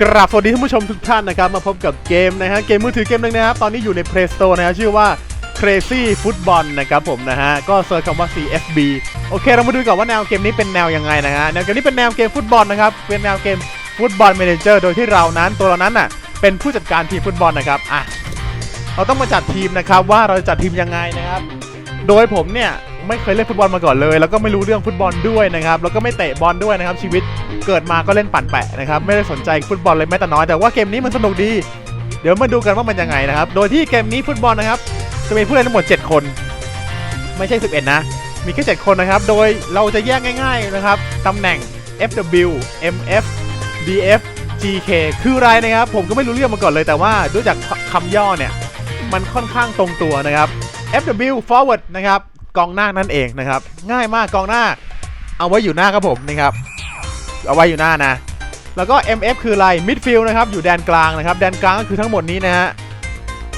กราบสวัสดีท่านผู้ชมทุกท่านนะครับ มาพบกับเกมนะฮะเกมมือถือเกมหนึงนะครับ ตอนนี้อยู่ใน Play Store นะฮะชื่อว่า Crazy Football นะครับผมนะฮะ ก็เซิร์ชคำว่า CFB โอเค เรามาดูก่อนว่าแนวเกมนี้เป็นแนวยังไงนะฮะ แนวเกมนี้เป็นแนวเกมฟุตบอลนะครับ เป็นแนวเกมฟุตบอล m ม n เจอร์โดยที่เรานั้นตัวเรานั้นน่ะเป็นผู้จัดการทีมฟุตบอลนะครับอะเราต้องมาจัดทีมนะครับว่าเราจะจัดทีมยังไงนะครับ โดยผมเนี่ยไม่เคยเล่นฟุตบอลมาก่อนเลย แล้วก็ไม่รู้เรื่องฟุตบอลด้วยนะครับแล้วก็ไม่เตะบอลด้วยนะครับชีวิตเกิดมาก็เล่นปั่นแปะนะครับไม่ได้สนใจฟุตบอลเลยแม้แต่น้อยแต่ว่าเกมนี้มันสนุกดี เดี๋ยวมาดูกันว่ามันยังไงนะครับโดยที่เกมนี้ฟุตบอลนะครับจะมีผู้เล่นทั้งหมด 7 คน ไม่ใช่ 11 นะ มีแค่ 7 คนนะครับ โดยเราจะแยกง่ายๆนะครับตำแหน่ง FW MF DF GK คืออะไรนะครับ ผมก็ไม่รู้เรื่องมาก่อนเลยแต่ว่าดูจากคำย่อเนี่ย มันค่อนข้างตรงตัวนะครับ FW forward นะครับกองหน้านั่นเองนะครับ ง่ายมากกองหน้า เอาไว้อยู่หน้าครับผมนะครับ เอาไว้อยู่หน้านะ แล้วก็ MF คืออะไร midfield นะครับอยู่แดนกลางนะครับแดนกลางก็คือทั้งหมดนี้นะฮะ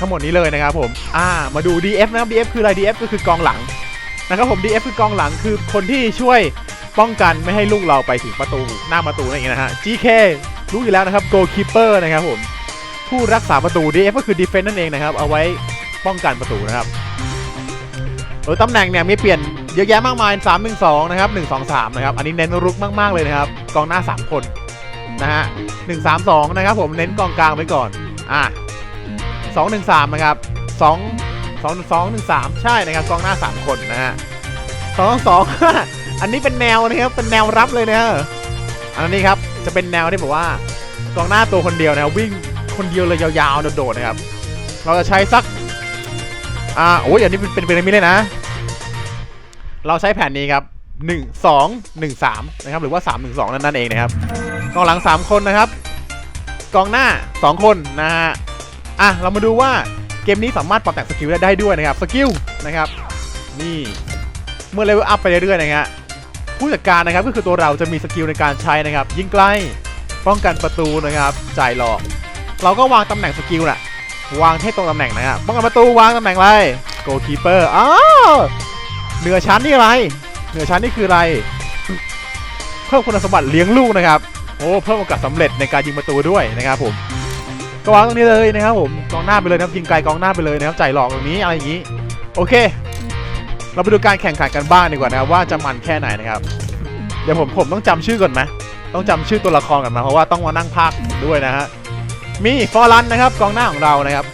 ทั้งหมดนี้เลยนะครับผมอ่ามาดู DF นะครับ DF คืออะไร DF ก็คือกองหลังนะครับผม DF คือกองหลังคือคนที่ช่วยป้องกันไม่ให้ลูกเราไปถึงประตูหน้าประตูนั่นเองนะฮะ GK รู้อยู่แล้วนะครับ goalkeeper นะครับผมผู้รักษาประตู DF ก็คือ defense นั่นเองนะครับเอาไว้ป้องกันประตูนะครับ โดยตำแหน่งเนี่ยมีเปลี่ยนเยอะแยะมากมาย 3 1 2 นะครับ 1 2 3 นะครับ อันนี้เน้นรุกมาก ๆ เลยนะครับ กองหน้า 3 คนนะฮะ1 3 2 นะครับผมเน้นกองกลางไว้ก่อน อะ2 1 3 นะครับ 2 2 2 1 3 ใช่นะครับ กองหน้า 3 คนนะฮะ2 2อันนี้เป็นแนวนะครับ เป็นแนวรับเลยนะฮะอันนี้ครับ จะเป็นแนวที่แบบว่ากองหน้าตัวคนเดียวนะครับวิ่งคนเดียวเลยยาวๆโดดๆนะครับ เราจะใช้สัก อ่าโอ้ยอันนี้เป็นเป็นพีระมิดเลยนะ เราใช้แผนนี้ครับ1 2 1 3นะครับหรือว่า3 1 2นั่นนั่นเองนะครับกองหลัง3คนนะครับ กองหน้า2คนนะฮะอะเรามาดูว่าเกมนี้สามารถปรับแต่งสกิลได้ด้วยนะครับสกิลนะครับนี่เมื่อเลเวลอัพไปเรื่อยๆนะฮะผู้จัดการนะครับก็คือตัวเราจะมีสกิลในการใช้นะครับ ยิงไกลป้องกันประตูนะครับจ่ายหลอก เราก็วางตำแหน่งสกิลน่ะ วางให้ตรงตำแหน่งนะครับป้องกันประตูวางตำแหน่งอะไร goalkeeper อ้าวเหนือชั้นนี่อะไรเหนือชั้นนี่คืออะไร เพิ่มคุณสมบัติเลี้ยงลูกนะครับโอ้เพิ่มโอกาสสำเร็จในการยิงประตูด้วยนะครับผมก็วางตรงนี้เลยนะครับผมกองหน้าไปเลยนะครับยิงไกลกองหน้าไปเลยนะครับจ่ายหลอกตรงนี้อะไรอย่างนี้โอเค เราไปดูการแข่งขันกันบ้างดีกว่านะครับว่าจะมันแค่ไหนนะครับเดี๋ยวผมผมต้องจำชื่อก่อนไหมต้องจำชื่อตัวละครก่อนนะเพราะว่าต้องมานั่งพากด้วยนะฮะ มีฟอร์ลันนะครับกองหน้าของเรานะครับ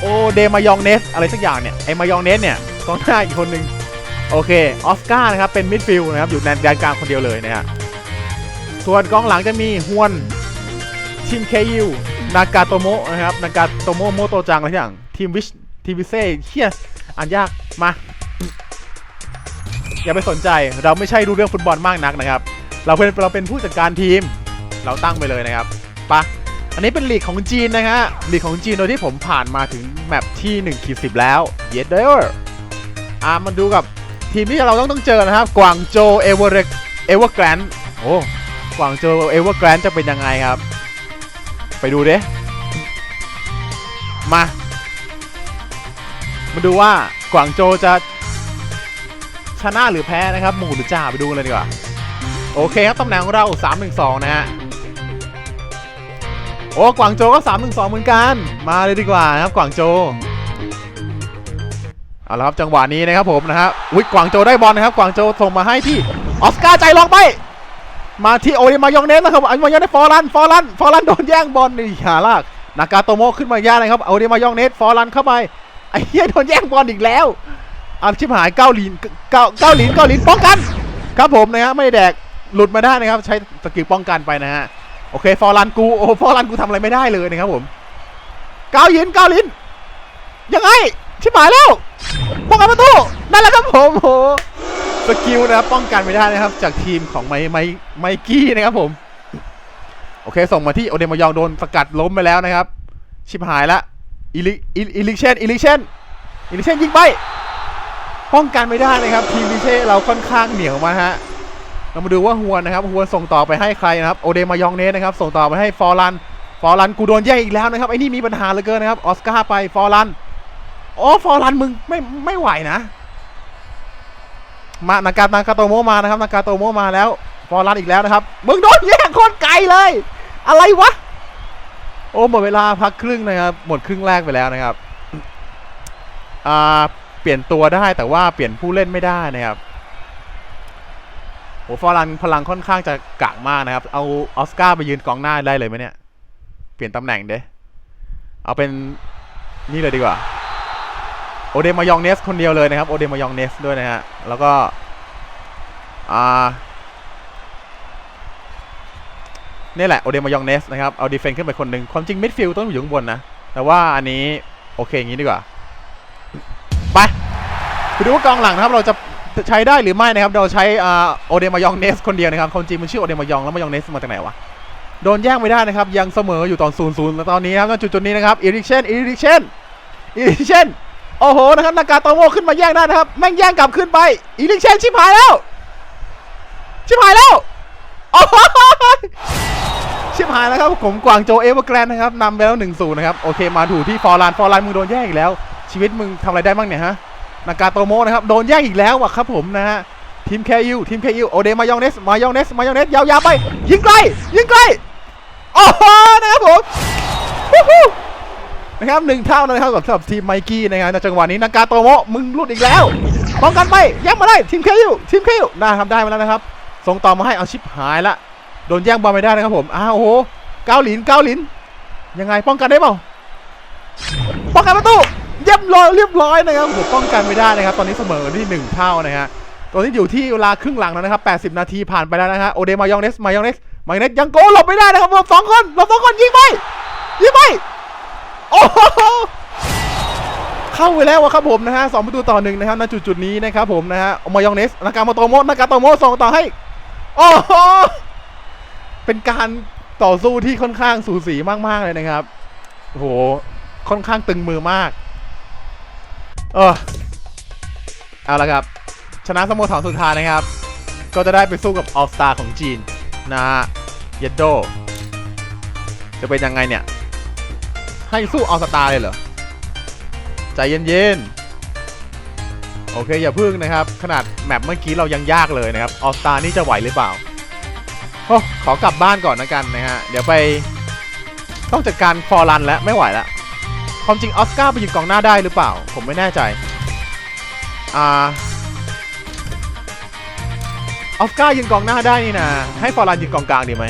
โอเดมายองเนสอะไรสักอย่างเนี่ยไอมายองเนสเนี่ยกองหน้าอีกคนหนึ่งโอเคออสการ์นะครับเป็นมิดฟิลด์นะครับอยู่ในแดนกลางคนเดียวเลยนะฮะส่วนกองหลังจะมีฮวนทีมเคยูนากาโตโมะนะครับนากาโตโมะโมโตจังอะไรอย่างทีมวิชทีมวิเซ่เฮียอ่านยากมาอย่าไปสนใจเราไม่ใช่รู้เรื่องฟุตบอลมากนักนะครับ เราเป็นเราเป็นผู้จัดการทีม เราตั้งไปเลยนะครับปะ อันนี้เป็นลีกของจีนนะฮะลีกของจีนโดยที่ผมผ่านมาถึงแมปที่1ขีดสิแล้วเยดเดอร์อ่ามาดูกับทีมที่เราต้องต้องเจอนะครับกวางโจเอเวอร์เอเวอร์แกรนโอ้กวางโจเอเวอร์แกรนจะเป็นยังไงครับ ไปดูเด้มา มาดูว่ากวางโจจะชนะหรือแพ้นะครับหมู่หรือจ่าไปดูกันเลยดีกว่า โอเคครับตำแหน่งของเรา 3-1-2 นะฮะ โอ้กวางโจก็3 1 2เหมือนกัน มาเลยดีกว่านะครับกวางโจเอาละครับจังหวะนี้นะครับผมนะฮะอุ้ยกวางโจได้บอลนะครับกวางโจส่งมาให้ที่ออสการ์ใจลองไป มาที่โอเดมายองเนสนะครับอันมายองเนสฟอร์ลันฟอร์ลันฟอร์ลันโดนแย่งบอลนี่หาลากนากาโตโมะขึ้นมาย่านะครับโอเดมายองเนสฟอร์ลันเข้าไปไอ้เหี้ยโดนแย่งบอลอีกแล้วอาชิบหายเก้าหลินเก้าเก้าหลินเก้าหลินป้องกัน ครับผมนะฮะไม่แดกหลุดมาได้นะครับใช้สกิลป้องกันไปนะฮะ โอเค ฟอร์ลันกู โอ้ฟอร์ลันกูทำอะไรไม่ได้เลยนะครับผมก้าวยินก้าวลินยังไง ชิบหายแล้วป้องกันประตูนั่นแหละครับผมโหสกิลนะครับป้องกันไม่ได้นะครับ จากทีมของไมไมไมกี้นะครับผม โอเค ส่งมาที่โอเดมายองโดนสกัดล้มไปแล้วนะครับ ชิบหายละอิลิอิอิลิเชนอิลิเชนอิลิเชนยิงไปป้องกันไม่ได้นะครับ ทีมดิเช่เราค่อนข้างเหนียวมาฮะ เรามาดูว่าฮวนนะครับฮวนส่งต่อไปให้ใครนะครับโอเดมายองเนสนะครับส่งต่อไปให้ฟอร์ลันฟอร์ลันกูโดนแย่งอีกแล้วนะครับไอ้นี่มีปัญหาเหลือเกินนะครับออสการ์ไปฟอร์ลันโอ้ฟอร์ลันมึงไม่ไม่ไหวนะมานาการนากาโตโมมานะครับนากาโตโมมาแล้วฟอร์ลันอีกแล้วนะครับมึงโดนแย่งโคตรไกลเลย อะไรวะโอ้หมดเวลาพักครึ่งนะครับหมดครึ่งแรกไปแล้วนะครับอ่าเปลี่ยนตัวได้แต่ว่าเปลี่ยนผู้เล่นไม่ได้นะครับ โอ้ฟอรันพลังค่อนข้างจะกากมากนะครับ เอาออสการ์ไปยืนกองหน้าได้เลยไหมเนี่ย เปลี่ยนตำแหน่งเด้เอาเป็นนี่เลยดีกว่า โอเดมายองเนสคนเดียวเลยนะครับ โอเดมายองเนสด้วยนะฮะ แล้วก็อ่านี่แหละโอเดมายองเนสนะครับ เอาดีเฟนขึ้นไปคนหนึ่งความจริงมิดฟิลด์ต้องอยู่ข้างบนนะ แต่ว่าอันนี้โอเคอย่างนี้ดีกว่า ไปไปดูว่ากองหลังนะครับ เราจะ ใช้ได้หรือไม่นะครับเราใช้อ่าโอเดมายองเนสคนเดียวนะครับความจริงมันชื่อโอเดมายองแล้วมายองเนสมาจากไหนวะโดนแย่งไม่ได้นะครับ ยังเสมออยู่ตอน0ูนย์แล้วตอนนี้ครับจุดจุดนี้นะครับอีริกเชนอีริกเชนอีริกเชนโอ้โหนะครับนากาโตโมขึ้นมาแย่งได้นะครับแม่งแย่งกลับขึ้นไปอีริกเชนชิบหายแล้วชิบหายแล้วโอ้โหชิบหายแล้วครับผมกวางโจเอเวอร์แกรนนะครับนำไปแล้ว1นศูนย์นะครับโอเคมาถูที่ฟอร์ลานฟอร์ลานมึงโดนแย่งอีกแล้ว ชีวิตมึงทำอะไรได้บ้างเนี่ยฮะ นากาโตโมนะครับโดนแย่งอีกแล้วอะครับผมนะฮะทีมแคยูทีมแคยูโอเดมายองเนสมายองเนสมายองเนสยาวๆไปยิงไกลยิงไกลโอ้โหนะครับผมนะครับหนึ่งเท่านะครับกับสำหรับทีมไมกี้นะครับในจังหวะนี้นากาโตโมมึงหลุดอีกแล้วป้องกันไปแย่งมาได้ทีมเคยูทีมเคยูได้ทำได้มาแล้วนะครับ ส่งต่อมาให้เอาชิปหายละโดนแย่งบอลไม่ได้นะครับผมอ้าวโอ้โหเกาหลินเกาหลินยังไงป้องกันได้เปล่าป้องกันประตู เรียบร้อยเรียบร้อยนะครับผมป้องกันไม่ได้นะครับ ตอนนี้เสมอที่หนึ่งเท่านะฮะตอนนี้อยู่ที่เวลาครึ่งหลังแล้วนะครับ 80 นาทีผ่านไปแล้วนะฮะโอเดมายองเนสมายองเนสมายองเนสยังโกหลบไม่ได้นะครับหลบสองคนหลบสองคนยิงไปยิงไปโอ้โหเข้าไปแล้วครับผมนะฮะสองประตูต่อหนึ่งนะครับณจุดจุดนี้นะครับผมนะฮะมายองเนสนากาโมโตโมะนากาโตโมะส่งต่อให้โอ้โหเป็นการต่อสู้ที่ค่อนข้างสูสีมากๆเลยนะครับโอ้โหค่อนข้างตึงมือมาก เออเอาละครับ ชนะสโมสรสุดท้ายนะครับ ก็จะได้ไปสู้กับออสตาของจีนนะฮะเยดโด จะเป็นยังไงเนี่ย ให้สู้ออสตาเลยเหรอ ใจเย็นๆ โอเค อย่าพึ่งนะครับ ขนาดแมปเมื่อกี้เรายังยากเลยนะครับ ออสตานี่จะไหวหรือเปล่าโอ้ขอกลับบ้านก่อนนะกันนะฮะ เดี๋ยวไปต้องจัดการฟอร์รันแล้วไม่ไหวแล้ว ความจริงออสการ์ไปยืนกองหน้าได้หรือเปล่า ผมไม่แน่ใจ อ่าออสการ์ยืนกองหน้าได้นี่นะให้ฟอร์ลานยืนกองกลางดีไหม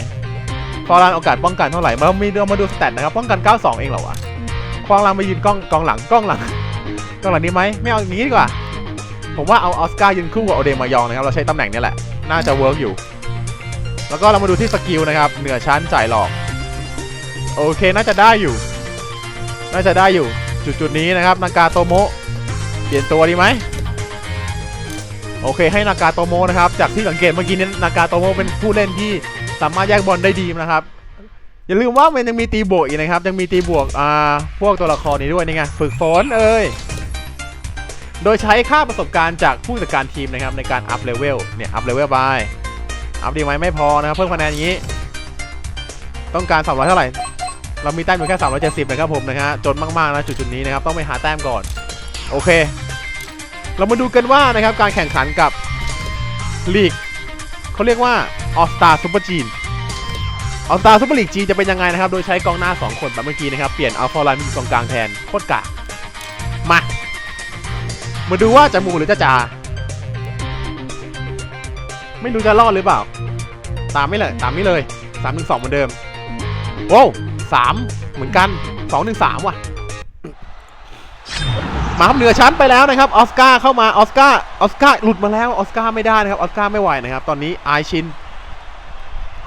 ฟอร์ลานโอกาสป้องกันเท่าไหร่มามีเรามาดูสแตทนะครับป้องกัน 92 เองเหรอวะฟอร์ลานมายืนกองกองหลังกองหลังกองหลังดีไหมไม่เอาอย่างนี้ดีกว่า ผมว่าเอาออสการ์ยืนคู่กับโอเดมายองนะครับเราใช้ตำแหน่งนี้แหละน่าจะเวิร์กอยู่ แล้วก็เรามาดูที่สกิลนะครับเหนือชั้นจ่ายหลอก โอเคน่าจะได้อยู่ น่าจะได้อยู่จุดจุดๆนี้นะครับนากาโตโมะเปลี่ยนตัวดีไหมโอเคให้นากาโตโมะนะครับจากที่สังเกตเมื่อกี้นี้นากาโตโมะเป็นผู้เล่นที่สามารถแยกบอลได้ดีนะครับ อย่าลืมว่ามันยังมีตีบวกอีกนะครับยังมีตีบวกอ่าพวกตัวละครนี้ด้วยนี่ไงฝึกฝนเอ้ยโดยใช้ค่าประสบการณ์จากผู้จัดการทีมนะครับในการอัพเลเวลเนี่ยอัพเลเวลไปอัพดีไหมไม่พอนะครับเพิ่มคะแนนอย่างนี้ ต้องการ300เท่าไหร่ เรามีแต้มอยู่แค่ 370 นะครับผมนะฮะจนมากๆนะจุดๆนี้นะครับต้องไปหาแต้มก่อน โอเค เรามาดูกันว่านะครับการแข่งขันกับลีกเขาเรียกว่าออสตาซูเปอร์จีนออสตาซูเปอร์ลีกจีจะเป็นยังไงนะครับ โดยใช้กองหน้า 2 คนแบบเมื่อกี้นะครับ เปลี่ยนอัลฟอร์ไลน์เป็นกองกลางแทนโคตรกะมา มาดูว่าจะมูหรือจะจาไม่รู้จะรอดหรือเปล่า ตามไม่เลย ตามไม่เลย3ามหนึ่งสองเหมือนเดิม โว้ สามเหมือนกัน2อหนึ่งสามว่ะ มาครับเหนือชั้นไปแล้วนะครับออสการ์เข้ามาออสการ์ออสการ์หลุดมาแล้วออสการ์ไม่ได้นะครับออสการ์ไม่ไหวนะครับ ตอนนี้ไอชิน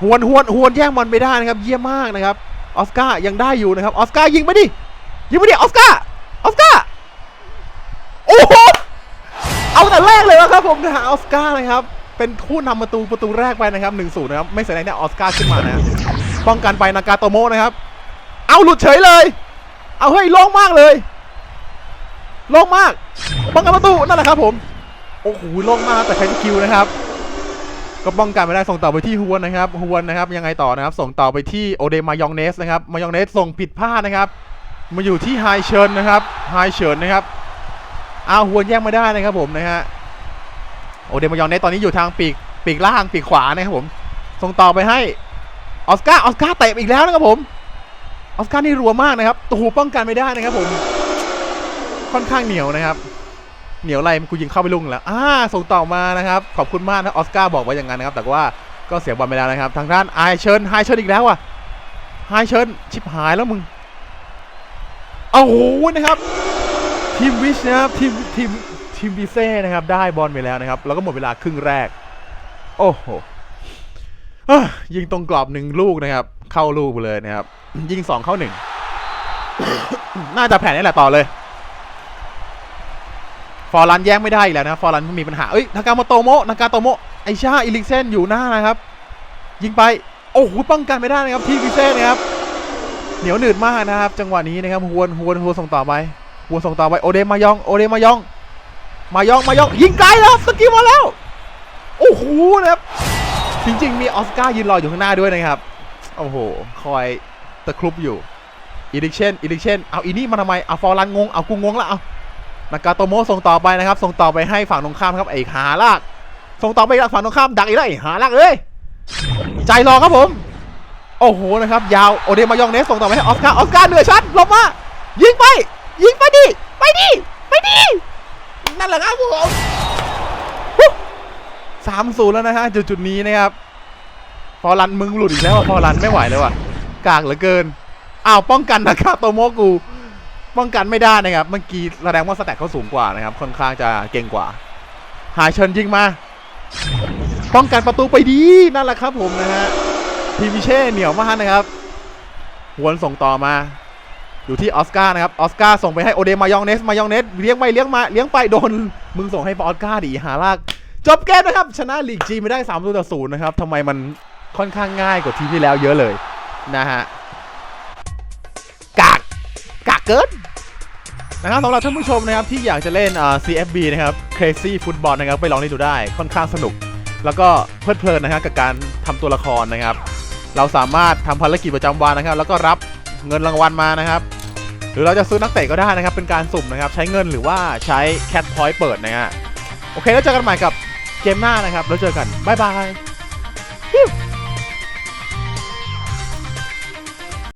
หวนหวนหวนแย่งบอลไม่ได้นะครับ เยี่ยมมากนะครับออสการ์ยังได้อยู่นะครับออสการ์ยิงไปดิยิงไปดิออสการ์ออสการ์โอ้โหเอาแต่แรกเลยวะครับผมนะฮะออสการ์นะครับเป็นผู้นำประตูประตูแรกไปนะครับหนึ่งศูนย์นะครับไม่แสดงได้ออสการ์ขึ้นมานะป้องกันไปนากาโตโมนะครับ เอาหลุดเฉยเลย เอาเฮ้ยโล่งมากเลยโล่งมากป้องกันประตูนั่นแหละครับผม โอ้โหโล่งมากแต่ใช้สกิลนะครับ ก็ป้องกันไม่ได้ส่งต่อไปที่ฮวนนะครับฮวนนะครับยังไงต่อนะครับ ส่งต่อไปที่โอเดมายองเนสนะครับมายองเนสส่งผิดพลาดนะครับ มาอยู่ที่ไฮเชิญนะครับไฮเชิญนะครับเอาฮวนแย่งไม่ได้นะครับผมนะฮะโอเดมายองเนสตอนนี้อยู่ทางปีกปีกล่างปีกขวานะครับผม ส่งต่อไปให้ออสการ์ออสการ์เตะอีกแล้วนะครับผม ออสการ์นี่รัวมากนะครับโอ้โหป้องกันไม่ได้นะครับผม ค่อนข้างเหนียวนะครับ เหนียวอะไรกูยิงเข้าไปลุงแล้วอ่าส่งต่อมานะครับ ขอบคุณมากนะออสการ์บอกไว้อย่างนั้นนะครับ แต่ว่าก็เสียบอลไปแล้วนะครับ ทางด้านไอเชิญไฮเชิญอีกแล้วอะไฮเชิญชิบหายแล้วมึงโอ้โหนะครับทีมวิชนะครับทีมทีมทีมวิเซ่นะครับ ได้บอลไปแล้วนะครับ แล้วก็หมดเวลาครึ่งแรก โอ้โห ยิงตรงกรอบหนึ่งลูกนะครับ เข้าลูกเลยนะครับ ยิงสองเข้าหนึ่งน่าจะแผนนี้แหละต่อเลย ฟอร์ลันแย่งไม่ได้อีกแล้วนะ ฟอร์ลันมีปัญหาเอ้ยนากาโมโตโมนากาโตโมไอชาอิลิกเซนอยู่หน้านะครับ ยิงไป โอ้โหป้องกันไม่ได้นะครับที่วิเซ่นะครับ เหนียวหนืดมากนะครับ จังหวะนี้นะครับฮวนฮวนฮวนส่งต่อไปฮวนส่งต่อไปโอเดมายองโอเดมายอง มายองมายองยิงไกลแล้วสกิลมาแล้วโอ้โหนะครับ จริง ๆ มีออสการ์ยืนรออยู่ข้างหน้าด้วยนะครับ โอ้โห คอยตะครุบอยู่อิลิกเชนอิลิกเชนเอาอีนี่มาทำไม เอาฟอร์ลันงง เอากูงงละเอานากาโตโมะส่งต่อไปนะครับ ส่งต่อไปให้ฝั่งตรงข้ามครับไอ้หาลาก ส่งต่อไปฝั่งตรงข้ามดักอีกแล้วไอ้หาลากเอ้ย ใจรอครับผม โอ้โหนะครับ ยาว โอเดมายองเนสส่งต่อไปให้ออสการ์ ออสการ์เหนือชั้นลบมายิงไป ยิงไปดิ ไปดิ ไปดิ นั่นแหละครับผม สามศูนย์แล้วนะฮะจุดจุดนี้นะครับฟอรันมึงหลุดอีกแล้วอะฟอรันไม่ไหวเลยว่ะกากเหลือเกินอ้าวป้องกันนะครับโตโมกูป้องกันไม่ได้นะครับเมื่อกี้แสดงว่าสแต็กเขาสูงกว่านะครับค่อนข้างจะเก่งกว่า หายเชิญยิงมาป้องกันประตูไปดีนั่นแหละครับผมนะฮะทีมิเช่เหนียวมากนะครับหวนส่งต่อมาอยู่ที่ออสการ์นะครับออสการ์ส่งไปให้โอเดมายองเนสมายองเนสเลี้ยงไปเลี้ยงมาเลี้ยงไปโดนมึงส่งให้ออสการ์ดิหาลาก จบเกมนะครับ ชนะลีกจีไม่ได้3ามต่อศูนย์นะครับทำไมมันค่อนข้างง่ายกว่าทีที่แล้วเยอะเลยนะฮะกากกากเกินนะครับสำหรับท่านผู้ชมนะครับที่อยากจะเล่นอ่า CFB นะครับ Crazy Football นะครับไปลองเล่นดูได้ค่อนข้างสนุก แล้วก็เพลิดเพลินนะครับกับการทำตัวละครนะครับ เราสามารถทำภารกิจประจำวันนะครับ แล้วก็รับเงินรางวัลมานะครับ หรือเราจะซื้อนักเตะก็ได้นะครับ เป็นการสุ่มนะครับ ใช้เงินหรือว่าใช้ Cat Point เปิดนะฮะโอเคแล้วเจอกันใหม่กับ เกมหน้านะครับ แล้วเจอกัน บ๊ายบาย